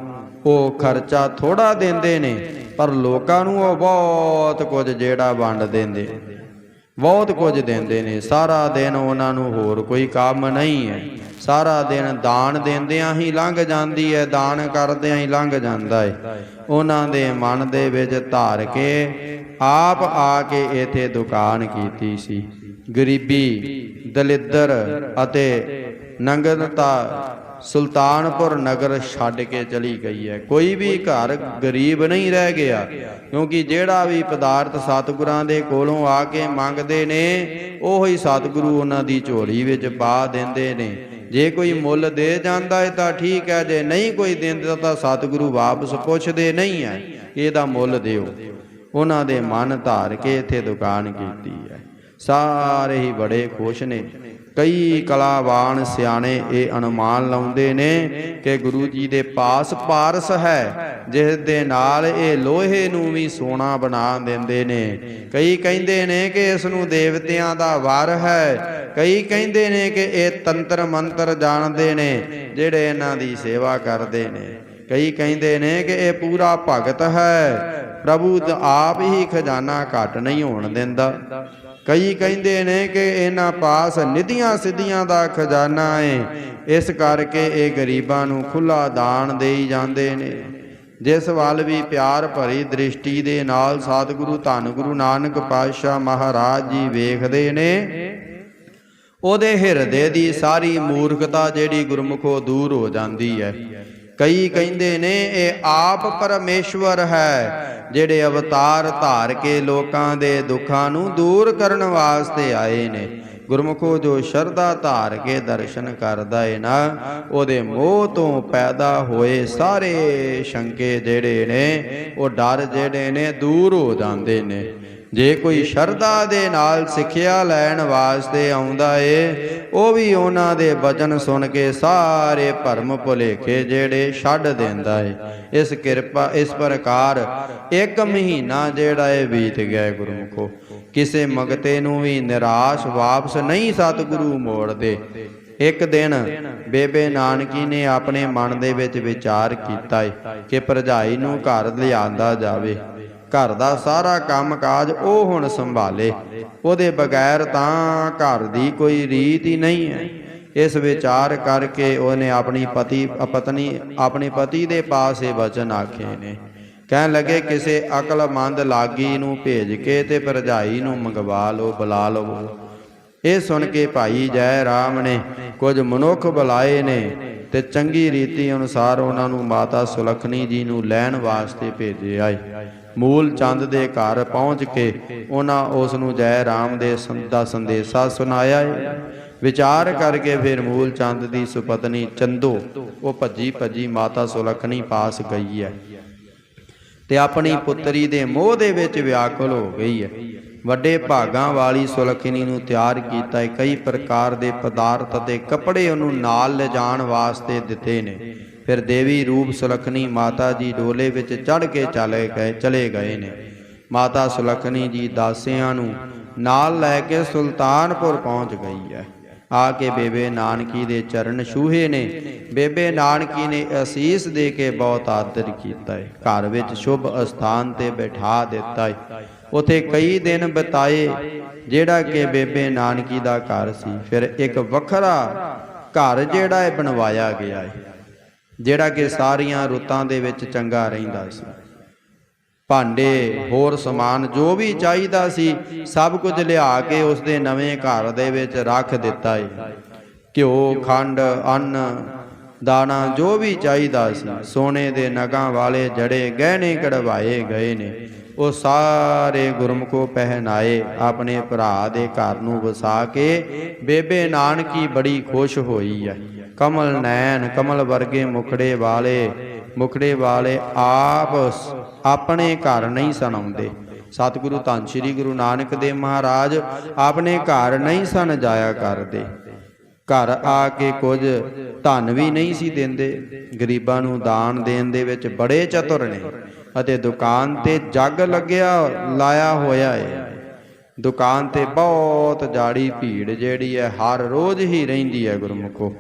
ਉਹ ਖਰਚਾ ਥੋੜਾ ਦਿੰਦੇ ਨੇ, ਪਰ ਲੋਕਾਂ ਨੂੰ ਉਹ ਬਹੁਤ ਕੁਝ ਜਿਹੜਾ ਵੰਡ ਦਿੰਦੇ। ਬਹੁਤ ਕੁਝ ਦਿੰਦੇ ਨੇ। ਸਾਰਾ ਦਿਨ ਉਹਨਾਂ ਨੂੰ ਹੋਰ ਕੋਈ ਕੰਮ ਨਹੀਂ ਹੈ। ਸਾਰਾ ਦਿਨ ਦਾਨ ਦਿੰਦਿਆਂ ਹੀ ਲੰਘ ਜਾਂਦੀ ਹੈ, ਦਾਨ ਕਰਦਿਆਂ ਹੀ ਲੰਘ ਜਾਂਦਾ ਹੈ। ਉਹਨਾਂ ਦੇ ਮਨ ਦੇ ਵਿੱਚ ਧਾਰ ਕੇ ਆਪ ਆ ਕੇ ਇੱਥੇ ਦੁਕਾਨ ਕੀਤੀ ਸੀ। ਗਰੀਬੀ, ਦਲਿੱਦਰ ਅਤੇ ਨੰਗਨਤਾ ਸੁਲਤਾਨਪੁਰ ਨਗਰ ਛੱਡ ਕੇ ਚਲੀ ਗਈ ਹੈ। ਕੋਈ ਵੀ ਘਰ ਗਰੀਬ ਨਹੀਂ ਰਹਿ ਗਿਆ, ਕਿਉਂਕਿ ਜਿਹੜਾ ਵੀ ਪਦਾਰਥ ਸਤਿਗੁਰਾਂ ਦੇ ਕੋਲੋਂ ਆ ਕੇ ਮੰਗਦੇ ਨੇ, ਉਹ ਹੀ ਸਤਿਗੁਰੂ ਉਹਨਾਂ ਦੀ ਝੋਲੀ ਵਿੱਚ ਪਾ ਦਿੰਦੇ ਨੇ। ਜੇ ਕੋਈ ਮੁੱਲ ਦੇ ਜਾਂਦਾ ਹੈ ਤਾਂ ਠੀਕ ਹੈ, ਜੇ ਨਹੀਂ ਕੋਈ ਦਿੰਦਾ ਤਾਂ ਸਤਿਗੁਰੂ ਵਾਪਸ ਪੁੱਛਦੇ ਨਹੀਂ ਹੈ ਇਹਦਾ ਮੁੱਲ ਦਿਓ। ਉਹਨਾਂ ਦੇ ਮਨ ਧਾਰ ਕੇ ਇੱਥੇ ਦੁਕਾਨ ਕੀਤੀ ਹੈ। ਸਾਰੇ ਹੀ ਬੜੇ ਖੁਸ਼ ਨੇ। ਕਈ ਕਲਾਵਾਨ ਸਿਆਣੇ ਇਹ ਅਨੁਮਾਨ ਲਾਉਂਦੇ ਨੇ ਕਿ ਗੁਰੂ ਜੀ ਦੇ ਪਾਸ ਪਾਰਸ ਹੈ, ਜਿਸ ਦੇ ਨਾਲ ਇਹ ਲੋਹੇ ਨੂੰ ਵੀ ਸੋਨਾ ਬਣਾ ਦਿੰਦੇ ਨੇ। ਕਈ ਕਹਿੰਦੇ ਨੇ ਕਿ ਇਸ ਨੂੰ ਦੇਵਤਿਆਂ ਦਾ ਵਾਰ ਹੈ। ਕਈ ਕਹਿੰਦੇ ਨੇ ਕਿ ਇਹ ਤੰਤਰ ਮੰਤਰ ਜਾਣਦੇ ਨੇ, ਜਿਹੜੇ ਇਹਨਾਂ ਦੀ ਸੇਵਾ ਕਰਦੇ ਨੇ। ਕਈ ਕਹਿੰਦੇ ਨੇ ਕਿ ਇਹ ਪੂਰਾ ਭਗਤ ਹੈ। ਪ੍ਰਭੂ ਆਪ ਹੀ ਖਜ਼ਾਨਾ ਘਟ ਨਹੀਂ ਹੋਣ ਦਿੰਦਾ। ਕਈ ਕਹਿੰਦੇ ਨੇ ਕਿ ਇਹਨਾਂ ਪਾਸ ਨਿਧੀਆਂ ਸਿੱਧੀਆਂ ਦਾ ਖਜ਼ਾਨਾ ਹੈ ਇਸ ਕਰਕੇ ਇਹ ਗਰੀਬਾਂ ਨੂੰ ਖੁੱਲਾ ਦਾਨ ਦੇਈ ਜਾਂਦੇ ਨੇ। ਜਿਸ ਵੱਲ ਵੀ ਪਿਆਰ ਭਰੀ ਦ੍ਰਿਸ਼ਟੀ ਦੇ ਨਾਲ ਸਤਿਗੁਰੂ ਧੰਨ ਗੁਰੂ ਨਾਨਕ ਪਾਤਸ਼ਾਹ ਮਹਾਰਾਜ ਜੀ ਵੇਖਦੇ ਨੇ, ਉਹਦੇ ਹਿਰਦੇ ਦੀ ਸਾਰੀ ਮੂਰਖਤਾ ਜਿਹੜੀ ਗੁਰਮੁਖੋ ਦੂਰ ਹੋ ਜਾਂਦੀ ਹੈ। ਕਈ ਕਹਿੰਦੇ ਨੇ, ਇਹ ਆਪ ਪਰਮੇਸ਼ਵਰ ਹੈ। ਜਿਹੜੇ ਅਵਤਾਰ ਧਾਰ ਕੇ ਲੋਕਾਂ ਦੇ ਦੁੱਖਾਂ ਨੂੰ ਦੂਰ ਕਰਨ ਵਾਸਤੇ ਆਏ ਨੇ, ਗੁਰਮੁਖੋ ਜੋ ਸ਼ਰਧਾ ਧਾਰ ਕੇ ਦਰਸ਼ਨ ਕਰਦਾ ਏ ਨਾ, ਉਹਦੇ ਮੋਹ ਤੋਂ ਪੈਦਾ ਹੋਏ ਸਾਰੇ ਸ਼ੰਕੇ ਜਿਹੜੇ ਨੇ, ਉਹ ਡਰ ਜਿਹੜੇ ਨੇ ਦੂਰ ਹੋ ਜਾਂਦੇ ਨੇ। ਜੇ ਕੋਈ ਸ਼ਰਧਾ ਦੇ ਨਾਲ ਸਿੱਖਿਆ ਲੈਣ ਵਾਸਤੇ ਆਉਂਦਾ ਏ, ਉਹ ਵੀ ਉਹਨਾਂ ਦੇ ਵਚਨ ਸੁਣ ਕੇ ਸਾਰੇ ਭਰਮ ਭੁਲੇਖੇ ਜਿਹੜੇ ਛੱਡ ਦਿੰਦਾ ਏ। ਇਸ ਕਿਰਪਾ, ਇਸ ਪ੍ਰਕਾਰ ਇੱਕ ਮਹੀਨਾ ਜਿਹੜਾ ਏ ਬੀਤ ਗਿਆ ਗੁਰੂ ਗੁਰਮੁਖੋ। ਕਿਸੇ ਮਗਤੇ ਨੂੰ ਵੀ ਨਿਰਾਸ਼ ਵਾਪਸ ਨਹੀਂ ਸਤਿਗੁਰੂ ਮੋੜਦੇ। ਇੱਕ ਦਿਨ ਬੇਬੇ ਨਾਨਕੀ ਨੇ ਆਪਣੇ ਮਨ ਦੇ ਵਿੱਚ ਵਿਚਾਰ ਕੀਤਾ ਏ ਕਿ ਭਰਜਾਈ ਨੂੰ ਘਰ ਲਿਆਂਦਾ ਜਾਵੇ। ਘਰ ਦਾ ਸਾਰਾ ਕੰਮਕਾਜ ਉਹ ਹੁਣ ਸੰਭਾਲੇ। ਉਹਦੇ ਬਗੈਰ ਤਾਂ ਘਰ ਦੀ ਕੋਈ ਰੀਤ ਹੀ ਨਹੀਂ ਹੈ। ਇਸ ਵਿਚਾਰ ਕਰਕੇ ਉਹਨੇ ਆਪਣੀ ਪਤੀ, ਪਤਨੀ, ਆਪਣੇ ਪਤੀ ਦੇ ਪਾਸ ਇਹ ਵਚਨ ਆਖੇ ਨੇ। ਕਹਿਣ ਲੱਗੇ, ਕਿਸੇ ਅਕਲਮੰਦ ਲਾਗੀ ਨੂੰ ਭੇਜ ਕੇ ਤੇ ਭਰਜਾਈ ਨੂੰ ਮੰਗਵਾ ਲਓ, ਬੁਲਾ ਲਵੋ। ਇਹ ਸੁਣ ਕੇ ਭਾਈ ਜੈ ਰਾਮ ਨੇ ਕੁਝ ਮਨੁੱਖ ਬੁਲਾਏ ਨੇ ਤੇ ਚੰਗੀ ਰੀਤੀ ਅਨੁਸਾਰ ਉਹਨਾਂ ਨੂੰ ਮਾਤਾ ਸੁਲਖਣੀ ਜੀ ਨੂੰ ਲੈਣ ਵਾਸਤੇ ਭੇਜਿਆ ਆਏ ਮੂਲ ਚੰਦ ਦੇ ਘਰ ਪਹੁੰਚ ਕੇ ਉਹਨਾਂ ਉਸ ਨੂੰ ਜੈ ਰਾਮ ਦੇ ਦਾ ਸੰਦੇਸ਼ਾ ਸੁਣਾਇਆ। ਹੈ ਵਿਚਾਰ ਕਰਕੇ ਫਿਰ ਮੂਲ ਚੰਦ ਦੀ ਸੁਪਤਨੀ ਚੰਦੋ, ਉਹ ਭੱਜੀ ਭੱਜੀ ਮਾਤਾ ਸੁਲਖਣੀ ਪਾਸ ਗਈ ਹੈ ਤੇ ਆਪਣੀ ਪੁੱਤਰੀ ਦੇ ਮੋਹ ਦੇ ਵਿੱਚ ਵਿਆਕੁਲ ਹੋ ਗਈ ਹੈ। ਵੱਡੇ ਭਾਗਾਂ ਵਾਲੀ ਸੁਲਖਣੀ ਨੂੰ ਤਿਆਰ ਕੀਤਾ ਹੈ। ਕਈ ਪ੍ਰਕਾਰ ਦੇ ਪਦਾਰਥ ਅਤੇ ਕੱਪੜੇ ਉਹਨੂੰ ਨਾਲ ਲਿਜਾਣ ਵਾਸਤੇ ਦਿੱਤੇ ਨੇ। ਫਿਰ ਦੇਵੀ ਰੂਪ ਸੁਲਖਣੀ ਮਾਤਾ ਜੀ ਡੋਲੇ ਵਿੱਚ ਚੜ ਕੇ ਚਲੇ ਗਏ ਚਲੇ ਗਏ ਨੇ। ਮਾਤਾ ਸੁਲਖਣੀ ਜੀ ਦਾਸਿਆਂ ਨੂੰ ਨਾਲ ਲੈ ਕੇ ਸੁਲਤਾਨਪੁਰ ਪਹੁੰਚ ਗਈ ਹੈ। ਆ ਕੇ ਬੇਬੇ ਨਾਨਕੀ ਦੇ ਚਰਨ ਛੂਹੇ ਨੇ। ਬੇਬੇ ਨਾਨਕੀ ਨੇ ਅਸੀਸ ਦੇ ਕੇ ਬਹੁਤ ਆਦਰ ਕੀਤਾ ਹੈ। ਘਰ ਵਿੱਚ ਸ਼ੁਭ ਅਸਥਾਨ ਤੇ ਬਿਠਾ ਦਿੱਤਾ ਹੈ। ਉਥੇ ਕਈ ਦਿਨ ਬਿਤਾਏ, ਜਿਹੜਾ ਕਿ ਬੇਬੇ ਨਾਨਕੀ ਦਾ ਘਰ ਸੀ। ਫਿਰ ਇੱਕ ਵੱਖਰਾ ਘਰ ਜਿਹੜਾ ਹੈ ਬਣਵਾਇਆ ਗਿਆ ਹੈ। ਜਿਹੜਾ ਕਿ ਸਾਰੀਆਂ ਰੁੱਤਾਂ ਦੇ ਵਿੱਚ ਚੰਗਾ ਰਹਿੰਦਾ ਸੀ। ਭਾਂਡੇ, ਹੋਰ ਸਮਾਨ, ਜੋ ਵੀ ਚਾਹੀਦਾ ਸੀ, ਸਭ ਕੁਝ ਲਿਆ ਕੇ ਉਸ ਦੇ ਨਵੇਂ ਘਰ ਦੇ ਵਿੱਚ ਰੱਖ ਦਿੱਤਾ ਏ। ਘਿਓ, ਖੰਡ, ਅੰਨ, ਦਾਣਾ, ਜੋ ਵੀ ਚਾਹੀਦਾ ਸੀ, ਸੋਨੇ ਦੇ ਨਗਾਂ ਵਾਲੇ ਜੜੇ ਗਹਿਣੇ ਕਢਵਾਏ ਗਏ ਨੇ। ਉਹ ਸਾਰੇ ਗੁਰਮੁਖੋ ਪਹਿਨਾਏ, ਆਪਣੇ ਭਰਾ ਦੇ ਘਰ ਨੂੰ ਵਸਾ ਕੇ, ਬੇਬੇ ਨਾਨਕੀ ਬੜੀ ਖੁਸ਼ ਹੋਈ ਹੈ। ਕਮਲ ਨੈਣ, ਕਮਲ ਵਰਗੇ ਮੁਖੜੇ ਵਾਲੇ ਮੁਖੜੇ ਵਾਲੇ ਆਪ ਆਪਣੇ ਘਰ ਨਹੀਂ ਸਨ ਆਉਂਦੇ। ਸਤਿਗੁਰੂ ਧੰਨ ਸ੍ਰੀ ਗੁਰੂ ਨਾਨਕ ਦੇਵ ਮਹਾਰਾਜ ਆਪਣੇ ਘਰ ਨਹੀਂ ਸਨ ਜਾਇਆ ਕਰਦੇ। ਘਰ ਆ ਕੇ ਕੁਝ ਧਨ ਵੀ ਨਹੀਂ ਸੀ ਦਿੰਦੇ। ਗਰੀਬਾਂ ਨੂੰ ਦਾਨ ਦੇਣ ਦੇ ਵਿੱਚ ਬੜੇ ਚਤੁਰ ਨੇ। ਅਤੇ ਦੁਕਾਨ ਤੇ ਜੱਗ ਲੱਗਿਆ, ਲਾਇਆ ਹੋਇਆ ਹੈ ਦੁਕਾਨ ਤੇ ਬਹੁਤ ਜਾੜੀ ਭੀੜ ਜਿਹੜੀ ਹੈ ਹਰ ਰੋਜ਼ ਹੀ ਰਹਿੰਦੀ ਹੈ ਗੁਰਮੁਖੋ।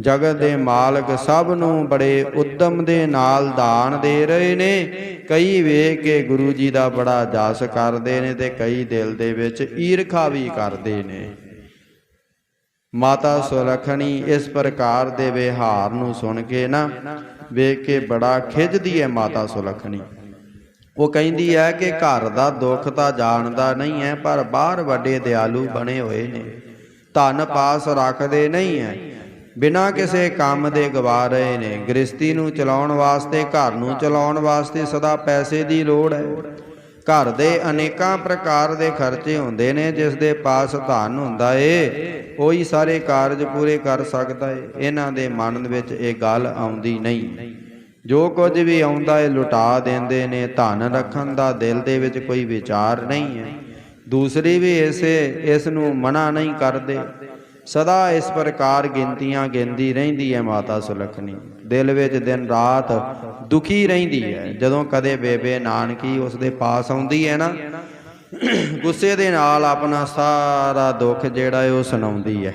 ਜਗਤ ਦੇ ਮਾਲਕ ਸਭ ਨੂੰ ਬੜੇ ਉਦਮ ਦੇ ਨਾਲ ਦਾਨ ਦੇ ਰਹੇ ਨੇ। ਕਈ ਵੇਖ ਕੇ ਗੁਰੂ ਜੀ ਦਾ ਬੜਾ ਜਾਸ ਕਰਦੇ ਨੇ ਤੇ ਕਈ ਦਿਲ ਦੇ ਵਿੱਚ ਈਰਖਾ ਵੀ ਕਰਦੇ ਨੇ। ਮਾਤਾ ਸੁਲਖਣੀ ਇਸ ਪ੍ਰਕਾਰ ਦੇ ਵਿਹਾਰ ਨੂੰ ਸੁਣ ਕੇ ਨਾ ਵੇਖ ਕੇ ਬੜਾ ਖਿੱਚਦੀ ਹੈ ਮਾਤਾ ਸੁਲਖਣੀ ਉਹ ਕਹਿੰਦੀ ਹੈ ਕਿ ਘਰ ਦਾ ਦੁੱਖ ਤਾਂ ਜਾਣਦਾ ਨਹੀਂ ਹੈ, ਪਰ ਬਾਹਰ ਵੱਡੇ ਦਿਆਲੂ ਬਣੇ ਹੋਏ ਨੇ। ਧਨ ਪਾਸ ਰੱਖਦੇ ਨਹੀਂ ਹੈ। ਬਿਨਾਂ ਕਿਸੇ ਕੰਮ ਦੇ ਗਵਾ ਰਹੇ ਨੇ। ਗ੍ਰਸਤੀ ਨੂੰ ਚਲਾਉਣ ਵਾਸਤੇ, ਘਰ ਨੂੰ ਚਲਾਉਣ ਵਾਸਤੇ ਸਦਾ ਪੈਸੇ ਦੀ ਲੋੜ ਹੈ। ਘਰ ਦੇ ਅਨੇਕਾਂ ਪ੍ਰਕਾਰ ਦੇ ਖਰਚੇ ਹੁੰਦੇ ਨੇ, ਜਿਸ ਦੇ ਪਾਸ ਧਨ ਹੁੰਦਾ ਏ, ਉਹੀ ਸਾਰੇ ਕਾਰਜ ਪੂਰੇ ਕਰ ਸਕਦਾ ਏ। ਇਹਨਾਂ ਦੇ ਮਨ ਵਿੱਚ ਇਹ ਗੱਲ ਆਉਂਦੀ ਨਹੀਂ। ਜੋ ਕੁਝ ਵੀ ਆਉਂਦਾ ਏ, ਲੁਟਾ ਦਿੰਦੇ ਨੇ। ਧਨ ਰੱਖਣ ਦਾ ਦਿਲ ਦੇ ਵਿੱਚ ਕੋਈ ਵਿਚਾਰ ਨਹੀਂ ਹੈ। ਦੂਸਰੀ ਵੀ ਇਸੇ, ਇਸ ਨੂੰ ਮਨਾ ਨਹੀਂ ਕਰਦੇ। ਸਦਾ ਇਸ ਪ੍ਰਕਾਰ ਗਿਣਤੀਆਂ ਗਿਣਦੀ ਰਹਿੰਦੀ ਹੈ ਮਾਤਾ ਸੁਲਖਣੀ। ਦਿਲ ਵਿੱਚ ਦਿਨ ਰਾਤ ਦੁਖੀ ਰਹਿੰਦੀ ਹੈ। ਜਦੋਂ ਕਦੇ ਬੇਬੇ ਨਾਨਕੀ ਉਸ ਦੇ ਪਾਸ ਆਉਂਦੀ ਹੈ ਨਾ, ਗੁੱਸੇ ਦੇ ਨਾਲ ਆਪਣਾ ਸਾਰਾ ਦੁੱਖ ਜਿਹੜਾ ਹੈ ਉਹ ਸੁਣਾਉਂਦੀ ਹੈ।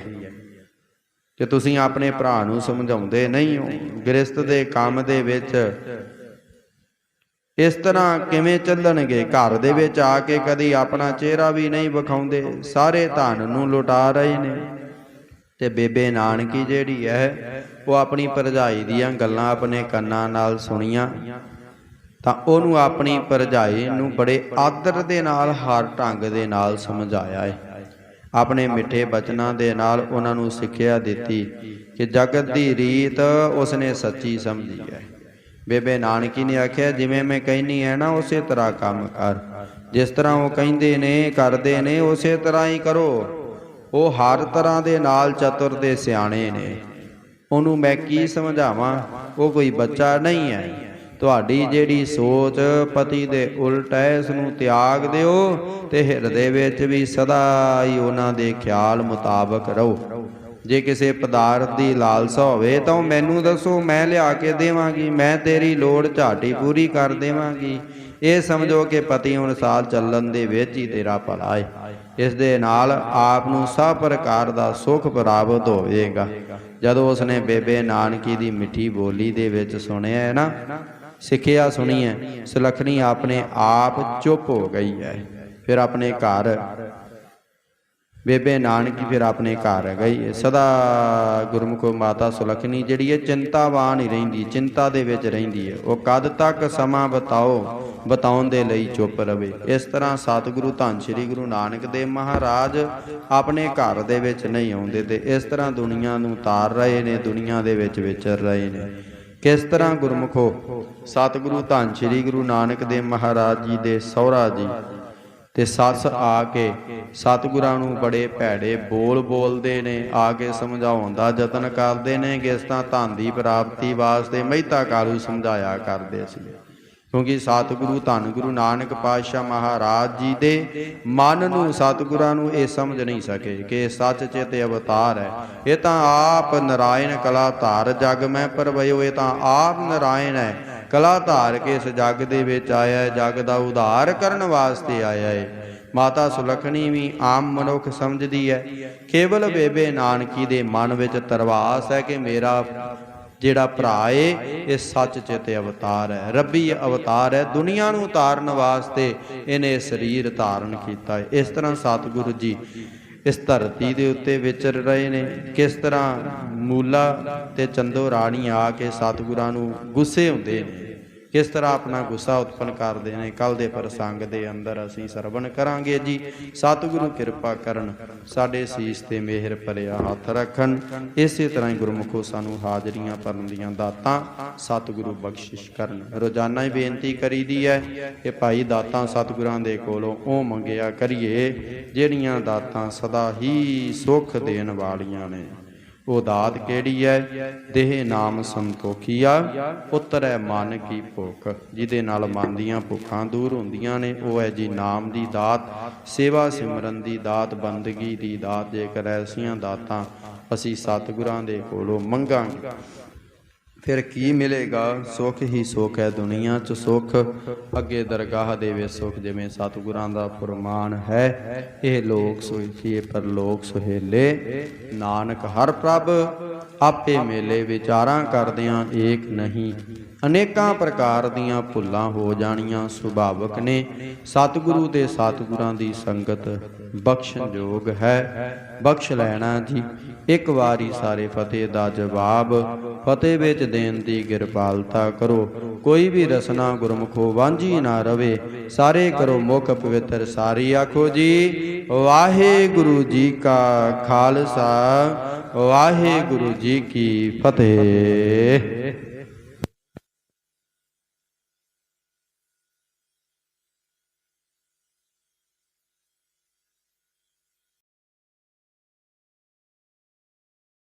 ਕਿ ਤੁਸੀਂ ਆਪਣੇ ਭਰਾ ਨੂੰ ਸਮਝਾਉਂਦੇ ਨਹੀਂ ਹੋ। ਗ੍ਰਸਤ ਦੇ ਕੰਮ ਦੇ ਵਿੱਚ ਇਸ ਤਰ੍ਹਾਂ ਕਿਵੇਂ ਚੱਲਣਗੇ? ਘਰ ਦੇ ਵਿੱਚ ਆ ਕੇ ਕਦੀ ਆਪਣਾ ਚਿਹਰਾ ਵੀ ਨਹੀਂ ਵਿਖਾਉਂਦੇ। ਸਾਰੇ ਧਨ ਨੂੰ ਲੁਟਾ ਰਹੇ ਨੇ। ਤੇ ਬੇਬੇ ਨਾਨਕੀ ਜਿਹੜੀ ਹੈ, ਉਹ ਆਪਣੀ ਭਰਜਾਈ ਦੀਆਂ ਗੱਲਾਂ ਆਪਣੇ ਕੰਨਾਂ ਨਾਲ ਸੁਣੀਆਂ। ਤਾਂ ਉਹਨੂੰ ਆਪਣੀ ਭਰਜਾਈ ਨੂੰ ਬੜੇ ਆਦਰ ਦੇ ਨਾਲ, ਹਰ ਢੰਗ ਦੇ ਨਾਲ ਸਮਝਾਇਆ ਹੈ। ਆਪਣੇ ਮਿੱਠੇ ਬਚਨਾਂ ਦੇ ਨਾਲ ਉਹਨਾਂ ਨੂੰ ਸਿੱਖਿਆ ਦਿੱਤੀ ਕਿ ਜਗਤ ਦੀ ਰੀਤ ਉਸਨੇ ਸੱਚੀ ਸਮਝੀ ਹੈ। ਬੇਬੇ ਨਾਨਕੀ ਨੇ ਆਖਿਆ, ਜਿਵੇਂ ਮੈਂ ਕਹਿਨੀ ਹੈ ਨਾ, ਉਸੇ ਤਰ੍ਹਾਂ ਕੰਮ ਕਰ। ਜਿਸ ਤਰ੍ਹਾਂ ਉਹ ਕਹਿੰਦੇ ਨੇ, ਕਰਦੇ ਨੇ, ਉਸੇ ਤਰ੍ਹਾਂ ਹੀ ਕਰੋ। ਉਹ ਹਰ ਤਰ੍ਹਾਂ ਦੇ ਨਾਲ ਚਤੁਰ ਦੇ ਸਿਆਣੇ ਨੇ। ਉਹਨੂੰ ਮੈਂ ਕੀ ਸਮਝਾਵਾਂ? ਉਹ ਕੋਈ ਬੱਚਾ ਨਹੀਂ ਹੈ। ਤੁਹਾਡੀ ਜਿਹੜੀ ਸੋਚ ਪਤੀ ਦੇ ਉਲਟ ਹੈ ਇਸ ਨੂੰ ਤਿਆਗ ਦਿਓ ਤੇ ਹਿਰਦੇ ਵਿੱਚ ਵੀ ਸਦਾ ਹੀ ਉਹਨਾਂ ਦੇ ਖਿਆਲ ਮੁਤਾਬਕ ਰਹੋ। ਜੇ ਕਿਸੇ ਪਦਾਰਥ ਦੀ ਲਾਲਸਾ ਹੋਵੇ ਤਾਂ ਉਹ ਮੈਨੂੰ ਦੱਸੋ, ਮੈਂ ਲਿਆ ਕੇ ਦੇਵਾਂਗੀ, ਮੈਂ ਤੇਰੀ ਲੋੜ ਝਾਟੀ ਪੂਰੀ ਕਰ ਦੇਵਾਂਗੀ। ਇਹ ਸਮਝੋ ਕਿ ਪਤੀ ਅਨੁਸਾਰ ਚੱਲਣ ਦੇ ਵਿੱਚ ਹੀ ਤੇਰਾ ਭਲਾ ਹੈ ਇਸ ਦੇ ਨਾਲ ਆਪ ਨੂੰ ਸਭ ਪ੍ਰਕਾਰ ਦਾ ਸੁੱਖ ਪ੍ਰਾਪਤ ਹੋਵੇਗਾ। ਜਦੋਂ ਉਸਨੇ ਬੇਬੇ ਨਾਨਕੀ ਦੀ ਮਿੱਠੀ ਬੋਲੀ ਦੇ ਵਿੱਚ ਸੁਣਿਆ ਹੈ ਨਾ, ਸਿੱਖਿਆ ਸੁਣੀ ਹੈ, ਸੁਲੱਖਣੀ ਆਪਣੇ ਆਪ ਚੁੱਪ ਹੋ ਗਈ ਹੈ। ਫਿਰ ਆਪਣੇ ਘਰ ਬੇਬੇ ਨਾਨਕੀ ਫਿਰ ਆਪਣੇ ਘਰ ਗਈ। ਹੈ। ਸਦਾ ਗੁਰਮੁਖੋ ਮਾਤਾ ਸੁਲੱਖਣੀ, ਜਿਹੜੀ ਹੈ ਚਿੰਤਾਵਾਨ ਹੀ ਰਹਿੰਦੀ, ਚਿੰਤਾ ਦੇ ਵਿੱਚ ਰਹਿੰਦੀ ਹੈ। ਉਹ ਕਦ ਤੱਕ ਸਮਾਂ ਬਤਾਓ, ਬਤਾਉਣ ਦੇ ਲਈ ਚੁੱਪ ਰਵੇ। ਇਸ ਤਰ੍ਹਾਂ ਸਤਿਗੁਰੂ ਧੰਨ ਸ੍ਰੀ ਗੁਰੂ ਨਾਨਕ ਦੇਵ ਮਹਾਰਾਜ ਆਪਣੇ ਘਰ ਦੇ ਵਿੱਚ ਨਹੀਂ ਆਉਂਦੇ ਤੇ ਇਸ ਤਰ੍ਹਾਂ ਦੁਨੀਆ ਨੂੰ ਤਾਰ ਰਹੇ ਨੇ, ਦੁਨੀਆ ਦੇ ਵਿੱਚ ਵਿਚਰ ਰਹੇ ਨੇ। ਕਿਸ ਤਰ੍ਹਾਂ ਗੁਰਮੁਖੋ, ਸਤਿਗੁਰੂ ਧੰਨ ਸ੍ਰੀ ਗੁਰੂ ਨਾਨਕ ਦੇਵ ਮਹਾਰਾਜ ਜੀ ਦੇ ਸਹੁਰਾ ਜੀ ਤੇ ਸੱਸ ਆ ਕੇ ਸਤਿਗੁਰਾਂ ਨੂੰ ਬੜੇ ਭੈੜੇ ਬੋਲ ਬੋਲਦੇ ਨੇ, ਆ ਕੇ ਸਮਝਾਉਣ ਦਾ ਯਤਨ ਕਰਦੇ ਨੇ ਕਿਸ ਇਸ ਤਾਂ ਧਨ ਦੀ ਪ੍ਰਾਪਤੀ ਵਾਸਤੇ ਮਹਿਤਾ ਕਾਲੂ ਸਮਝਾਇਆ ਕਰਦੇ ਸੀ। ਕਿਉਂਕਿ ਸਤਿਗੁਰੂ ਧੰਨ ਗੁਰੂ ਨਾਨਕ ਪਾਤਸ਼ਾਹ ਮਹਾਰਾਜ ਜੀ ਦੇ ਮਨ ਨੂੰ ਸਤਿਗੁਰਾਂ ਨੂੰ ਇਹ ਸਮਝ ਨਹੀਂ ਸਕੇ ਕਿ ਇਹ ਸੱਚ ਚਿਤ ਅਵਤਾਰ ਹੈ। ਇਹ ਤਾਂ ਆਪ ਨਰਾਇਣ ਕਲਾ ਧਾਰ ਜਗ ਮੈਂ ਪਰਵਇਓ ਇਹ ਤਾਂ ਆਪ ਨਰਾਇਣ ਹੈ। ਕਲਾ ਧਾਰ ਕੇ ਇਸ ਜੱਗ ਦੇ ਵਿੱਚ ਆਇਆ ਹੈ? ਜੱਗ ਦਾ ਉਧਾਰ ਕਰਨ ਵਾਸਤੇ ਆਇਆ ਹੈ। ਮਾਤਾ ਸੁਲੱਖਣੀ ਵੀ ਆਮ ਮਨੁੱਖ ਸਮਝਦੀ ਹੈ। ਕੇਵਲ ਬੇਬੇ ਨਾਨਕੀ ਦੇ ਮਨ ਵਿੱਚ ਤਰਵਾਸ ਹੈ ਕਿ ਮੇਰਾ ਜਿਹੜਾ ਭਰਾ ਏ, ਇਹ ਸੱਚ ਚਿਤ ਅਵਤਾਰ ਹੈ। ਰੱਬੀ ਅਵਤਾਰ ਹੈ। ਦੁਨੀਆ ਨੂੰ ਉਤਾਰਨ ਵਾਸਤੇ ਇਹਨੇ ਸਰੀਰ ਧਾਰਨ ਕੀਤਾ ਹੈ। ਇਸ ਤਰ੍ਹਾਂ ਸਤਿਗੁਰੂ ਜੀ ਇਸ ਧਰਤੀ ਦੇ ਉੱਤੇ ਵਿਚਰ ਰਹੇ ਨੇ। ਕਿਸ ਤਰ੍ਹਾਂ ਮੂਲਾ ਤੇ ਚੰਦੋ ਰਾਣੀ ਆ ਕੇ ਸਤਿਗੁਰਾਂ ਨੂੰ ਗੁੱਸੇ ਹੁੰਦੇ ਨੇ। ਕਿਸ ਤਰ੍ਹਾਂ ਆਪਣਾ ਗੁੱਸਾ ਉਤਪਨ ਕਰਦੇ ਨੇ? ਕੱਲ ਦੇ ਪ੍ਰਸੰਗ ਦੇ ਅੰਦਰ ਅਸੀਂ ਸਰਵਣ ਕਰਾਂਗੇ ਜੀ। ਸਤਿਗੁਰੂ ਕਿਰਪਾ ਕਰਨ ਸਾਡੇ ਸੀਸ ਤੇ ਮਿਹਰ ਭਰਿਆ ਹੱਥ ਰੱਖਣ। ਇਸੇ ਤਰ੍ਹਾਂ ਹੀ ਗੁਰਮੁਖੋ ਸਾਨੂੰ ਹਾਜ਼ਰੀਆਂ ਭਰਨ ਦੀਆਂ ਦਾਤਾਂ ਸਤਿਗੁਰੂ ਬਖਸ਼ਿਸ਼ ਕਰਨ। ਰੋਜ਼ਾਨਾ ਹੀ ਬੇਨਤੀ ਕਰੀਦੀ ਹੈ ਕਿ ਭਾਈ ਦਾਤਾਂ ਸਤਿਗੁਰਾਂ ਦੇ ਕੋਲੋਂ ਉਹ ਮੰਗਿਆ ਕਰੀਏ, ਜਿਹੜੀਆਂ ਦਾਤਾਂ ਸਦਾ ਹੀ ਸੁੱਖ ਦੇਣ ਵਾਲੀਆਂ ਨੇ। ਉਹ ਦਾਤ ਕਿਹੜੀ ਹੈ ਦੇਹ ਨਾਮ ਸੰਤੋਖੀਆ, ਪੁੱਤਰ ਹੈ ਮਨ ਕੀ ਭੁੱਖ। ਜਿਹਦੇ ਨਾਲ ਮਨ ਦੀਆਂ ਭੁੱਖਾਂ ਦੂਰ ਹੁੰਦੀਆਂ ਨੇ, ਉਹ ਹੈ ਜੀ ਨਾਮ ਦੀ ਦਾਤ, ਸੇਵਾ ਸਿਮਰਨ ਦੀ ਦਾਤ, ਬੰਦਗੀ ਦੀ ਦਾਤ। ਜੇਕਰ ਐਸੀਆਂ ਦਾਤਾਂ ਅਸੀਂ ਸਤਿਗੁਰਾਂ ਦੇ ਕੋਲੋਂ ਮੰਗਾਂਗੇ ਫਿਰ ਕੀ ਮਿਲੇਗਾ? ਸੁਖ ਹੀ ਸੁਖ ਹੈ ਦੁਨੀਆ 'ਚ। ਸੁਖ ਅੱਗੇ ਦਰਗਾਹ ਦੇ ਵਿੱਚ ਸੁਖ ਜਿਵੇਂ ਸਤਿਗੁਰਾਂ ਦਾ ਫਰਮਾਨ ਹੈ, ਇਹ ਲੋਕ ਸੋਈਏ ਪਰ ਸੁਹੇਲੇ। ਨਾਨਕ ਹਰ ਪ੍ਰਭ ਆਪੇ ਮੇਲੇ ਵਿਚਾਰਾਂ ਕਰਦਿਆਂ ਏਕ ਨਹੀਂ। ਅਨੇਕਾਂ ਪ੍ਰਕਾਰ ਦੀਆਂ ਭੁੱਲਾਂ ਹੋ ਜਾਣੀਆਂ ਸੁਭਾਵਕ ਨੇ। ਸਤਿਗੁਰੂ ਤੇ ਸਤਿਗੁਰਾਂ ਦੀ ਸੰਗਤ ਬਖਸ਼ਣਯੋਗ ਹੈ। ਬਖਸ਼ ਲੈਣਾ ਜੀ। ਇੱਕ ਵਾਰੀ ਸਾਰੇ ਫਤਿਹ ਦਾ ਜਵਾਬ ਫਤਿਹ ਵਿੱਚ ਦੇਣ ਦੀ ਕਿਰਪਾਲਤਾ ਕਰੋ। ਕੋਈ ਵੀ ਰਸਨਾ ਗੁਰਮੁਖੋ ਵਾਂਝੀ ਨਾ ਰਵੇ। ਸਾਰੇ ਕਰੋ ਮੁਖ ਪਵਿੱਤਰ ਸਾਰੀ ਆਖੋ ਜੀ। ਵਾਹਿਗੁਰੂ ਜੀ ਕਾ ਖਾਲਸਾ। ਵਾਹਿਗੁਰੂ ਜੀ ਕੀ ਫਤਿਹ।